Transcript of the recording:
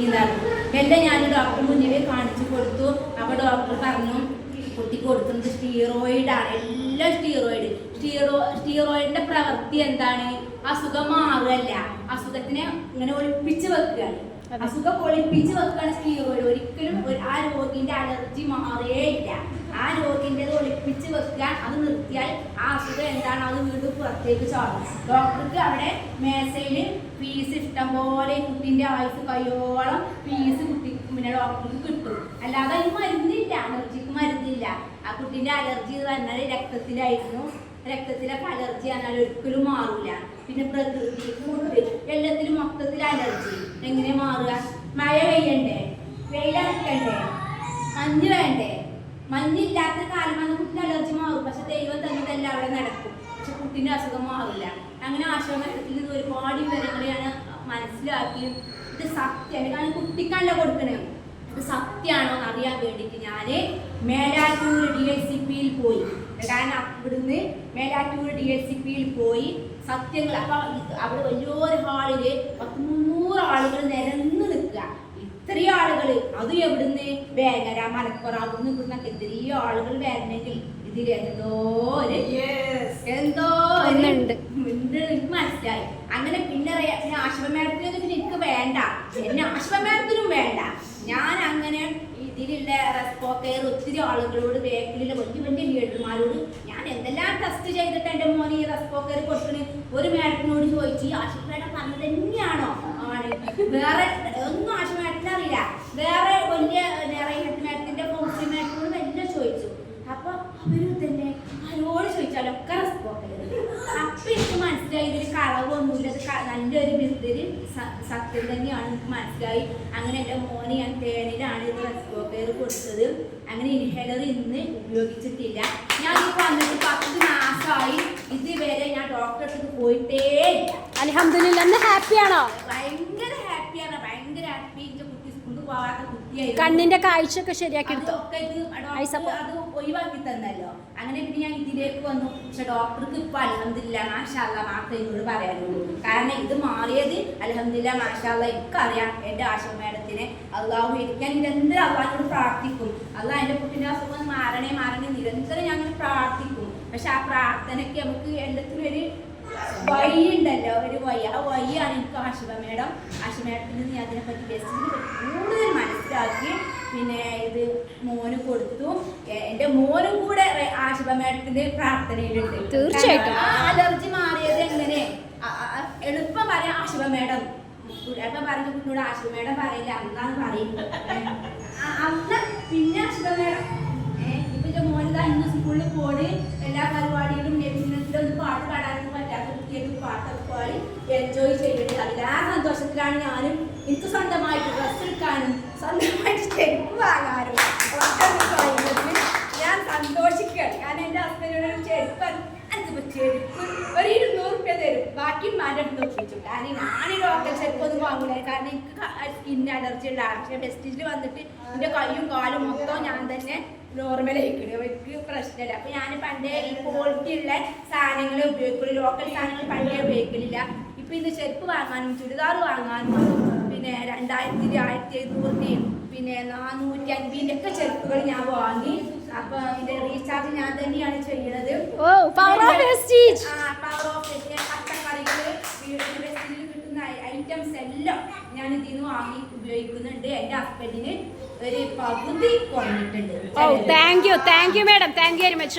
എല്ലാം ഞാൻ ഡോക്ടർ മുന്നിൽ കാണിച്ചു കൊടുത്തു. അപ്പൊ ഡോക്ടർ പറഞ്ഞു കുട്ടി കൊടുക്കുന്നത് സ്റ്റീറോയിഡ് ആണ്. എല്ലാം സ്റ്റീറോയിഡ് സ്റ്റീറോ സ്റ്റീറോയിഡിന്റെ പ്രവൃത്തി എന്താണ്? അസുഖം മാറുകയല്ല. അസുഖത്തിനെ ഇങ്ങനെ ഒളിപ്പിച്ച് വെക്കുകയാണ്. അസുഖം ഒളിപ്പിച്ച് വെക്കാൻ സ്റ്റീറോയിഡ് ഒരിക്കലും ആ രോഗിന്റെ അലർജി മാറുകയില്ല ആ രോഗിന്റെ ഒളിപ്പിച്ച് വെക്കാൻ അത് നിർത്തിയാൽ ആ അസുഖം എന്താണ്? അത് വീണ്ടും പുറത്തേക്ക് ചാടും. ഡോക്ടർക്ക് അവിടെ മേശയിൽ ഫീസ് ഇഷ്ടം പോലെ കുട്ടിന്റെ ആയുസ് കയ്യോളം ഫീസ് കുട്ടി പിന്നെ ഡോക്ടർക്ക് കിട്ടും. അല്ലാതെ അതിന് മരുന്നില്ല. അലർജിക്ക് മരുന്നില്ല. ആ കുട്ടിന്റെ അലർജി എന്ന് പറഞ്ഞാൽ രക്തത്തിലായിരുന്നു. രക്തത്തിലൊക്കെ അലർജി എന്നാൽ ഒരിക്കലും മാറില്ല പിന്നെ പ്രകൃതി ഫുഡ് എല്ലാത്തിലും മൊത്തത്തിൽ അലർജി. എങ്ങനെ മാറുക? മഴ പെയ്യണ്ടേ? വെയിലറക്കണ്ടേ മഞ്ഞ് വേണ്ടേ? മഞ്ഞില്ലാത്ത കാലമാണ് കുട്ടിന് അലർജി മാറും. പക്ഷെ ദൈവം തന്നതെല്ലാം അവിടെ നടക്കും. പക്ഷെ കുട്ടിന്റെ അസുഖം മാറില്ല. അങ്ങനെ ആശ്രമത്തിൽ നിന്ന് ഒരുപാട് വിവരങ്ങളെയാണ് മനസ്സിലാക്കി ഇത് സത്യം കാരണം കുട്ടിക്കല്ല കൊടുക്കണേ. ഇത് സത്യമാണോ എന്ന് അറിയാൻ വേണ്ടിയിട്ട് ഞാൻ മേലാറ്റൂർ ഡി ഐ സി പിയിൽ പോയി. കാരണം ഇവിടുന്ന് മേലാറ്റൂർ ഡി എൽ സി പിയിൽ പോയി സത്യങ്ങൾ അപ്പൊ അവിടെ വലിയൊരു ഹാളിൽ പത്ത് മുന്നൂറ് ആളുകൾ നിരന്ന് നിൽക്കുക. ഇത്രയും ആളുകൾ അത് എവിടുന്ന്? വേങ്ങര മലപ്പുറം അവിടുന്ന് ഇവിടുന്നൊക്കെ ഇത്രയും ആളുകൾ വരണമെങ്കിൽ ഇതിൽ എന്തോ ഒരു എന്തോ. ഉണ്ട് എനിക്ക് മനസ്സിലായി. അങ്ങനെ പിന്നെ അറിയാം, പിന്നെ ആശ്രമേടത്തിനൊന്നും പിന്നെ എനിക്ക് വേണ്ട. എന്നെ ആശ്രമേടത്തിനും വേണ്ട. ഞാൻ അങ്ങനെ ഇതിലുള്ള റെസ്പോ ഒത്തിരി ആളുകളോട് ബേക്കിലുള്ള വലിയ വലിയ ലീഡർമാരോട് ഞാൻ എന്തെല്ലാം ടെസ്റ്റ് ചെയ്തിട്ട് എന്റെ മോൻ ഈ റെസ്പോ കെയർ ഒരു മേഡത്തിനോട് ചോദിച്ചു ഈ ആശുപത്രി മേഡം പറഞ്ഞത് തന്നെയാണോ? ആണ്. വേറെ ഒന്നും ആശുപ മേഡത്തിന് അറിയില്ല വേറെ വലിയ റൈഹത്ത് മേഡത്തിന്റെ കൗൺസിൽ മേഡത്തിനോട് എല്ലാം ചോദിച്ചു അപ്പൊ അവർ തന്നെ ആരോട് ചോദിച്ചാലൊക്കെ റെസ്പോ കെയർ അപ്പൊ എനിക്ക് മനസ്സിലായി ഇതിൽ കളവൊന്നുമില്ല ഒരു ക- സത്യം തന്നെയാണ് മനസ്സിലായി. അങ്ങനെ എന്റെ മോന് ഞാൻ തേനിലാണ് ഇത് റെസ്പോ കെയർ കൊടുത്തത്. അങ്ങനെ ഇൻഹേലർ ഇന്ന് ഉപയോഗിച്ചിട്ടില്ല. ഞാൻ ഇപ്പോൾ വന്നിട്ട് പത്ത് മാസമായി. ഇതുവരെ ഞാൻ അടുത്ത് പോയിട്ടേ അലഹമില്ല ഹാപ്പിയാണോ ഭയങ്കര ഹാപ്പിയാണ് ഭയങ്കര ഹാപ്പി എന്റെ കുട്ടി സ്കൂളിൽ പോകാത്ത കണ്ണിന്റെ കാഴ്ചയൊക്കെ ശരിയാക്കി എടുത്തു? അത് ഒഴിവാക്കി തന്നല്ലോ. അങ്ങനെ പിന്നെ ഞാൻ ഇതിലേക്ക് വന്നു. പക്ഷെ ഡോക്ടർക്ക് ഇപ്പൊ അലഹമില്ല മാഷാല്ല മാത്രമേ എന്നോട് പറയാനുള്ളൂ. കാരണം ഇത് മാറിയത് അലഹമില്ല മാഷാല്ല എനിക്കറിയാം. എന്റെ ആശ മേഡത്തിനെ അള്ളാഹു എനിക്ക് നിരന്തരം അള്ളാഹിനോട് പ്രാർത്ഥിക്കും. അള്ളാഹ് എന്റെ കുട്ടിന്റെ അസുഖം മാറണേ മാറണേ നിരന്തരം ഞാൻ പ്രാർത്ഥിക്കും. പക്ഷെ ആ പ്രാർത്ഥനയ്ക്ക് നമുക്ക് എല്ലാത്തിനും ഒരു വഴി ഉണ്ടല്ലോ ഒരു വൈ ആ വഴിയാണ് എനിക്ക് ആശിവ മേഡം. ആശിവ മേഡത്തിൽ നിന്ന് ഞാൻ അതിനെപ്പറ്റി ബെസ്റ്റിനെ കൂടുതൽ മനസ്സിലാക്കി പിന്നെ ഇത് മോന് കൊടുത്തു. എന്റെ എന്റെ മോനും കൂടെ ആശിവ മേഡത്തിന്റെ പ്രാർത്ഥനയിലുണ്ട്. തീർച്ചയായിട്ടും. ആ അലർജി മാറിയത് എങ്ങനെ? എളുപ്പം പറയാം ആശിവ മേഡം. എപ്പം പറഞ്ഞ കുട്ടിയോട് ആശിവ മേഡം പറയില്ല അന്നാന്ന് പറയും. അന്ന് പിന്നെ ആശിവ മേഡം. ഇപ്പൊ മോനിതാ ഇന്ന് സ്കൂളിൽ പോണ്. എല്ലാ പരിപാടിയിലും നബിദിനത്തിലും പാട്ട് പാടാനൊന്നും കുട്ടികൾക്ക് പാട്ടൊക്കെ പാടി എൻജോയ് ചെയ്യുന്നുണ്ട് അതിലാ സന്തോഷത്തിലാണ് ഞാനും എനിക്ക് സ്വന്തമായിട്ട് ഡ്രസ്സ് എടുക്കാനും സ്വന്തമായിട്ട് ചെരുപ്പ് വാങ്ങാനും ഞാൻ സന്തോഷിക്കുകയാണ്. കാരണം എന്റെ ഹസ്ബൻഡിനോട് ഒരു ചെരുപ്പ് ചെരുപ്പ് ഒരു ഇരുന്നൂറ് റുപ്യ തരും. ബാക്കി മാന്റെ അടുത്ത് ഒപ്പിച്ചു കാരണം ഞാൻ ലോക്കൽ ചെരുപ്പ് ഒന്നും വാങ്ങൂല കാരണം എനിക്ക് സ്കിൻ അലർജി ഉള്ള പക്ഷേ വെസ്റ്റിജിൽ വന്നിട്ട് എന്റെ കൈയും കാലും മൊത്തം ഞാൻ തന്നെ നോർമൽ ആയിക്കണ്. എനിക്ക് പ്രശ്നമില്ല. അപ്പൊ ഞാൻ പണ്ടേ ഈ ക്വാളിറ്റി ഉള്ള സാധനങ്ങൾ ഉപയോഗിക്കുള്ളൂ. ലോക്കൽ സാധനങ്ങൾ പണ്ടേ ഉപയോഗിക്കലില്ല. ഇപ്പൊ ഇന്ന് ചെരുപ്പ് വാങ്ങാനും ചുരിദാർ വാങ്ങാനും പിന്നെ രണ്ടായിരത്തി ആയിരത്തി എഴുന്നൂറിന്റെയും പിന്നെ നാനൂറ്റി അൻപതിന്റെ ഒക്കെ ചെരുപ്പുകൾ ഞാൻ വാങ്ങി. അപ്പൊ ഇതിന്റെ റീചാർജ് ഞാൻ തന്നെയാണ് ചെയ്യുന്നത്. ഓ പവർ ഓഫ് വെസ്റ്റീജ് ആ, ഓഫ് പച്ചക്കറികൾ കിട്ടുന്ന ഐറ്റംസ് എല്ലാം ഞാൻ ഇതിൽ നിന്ന് വാങ്ങി ഉപയോഗിക്കുന്നുണ്ട്. എന്റെ ഹസ്ബൻഡിന് ഒരു പകുതി കുറഞ്ഞിട്ടുണ്ട് thank you thank you madam thank you very much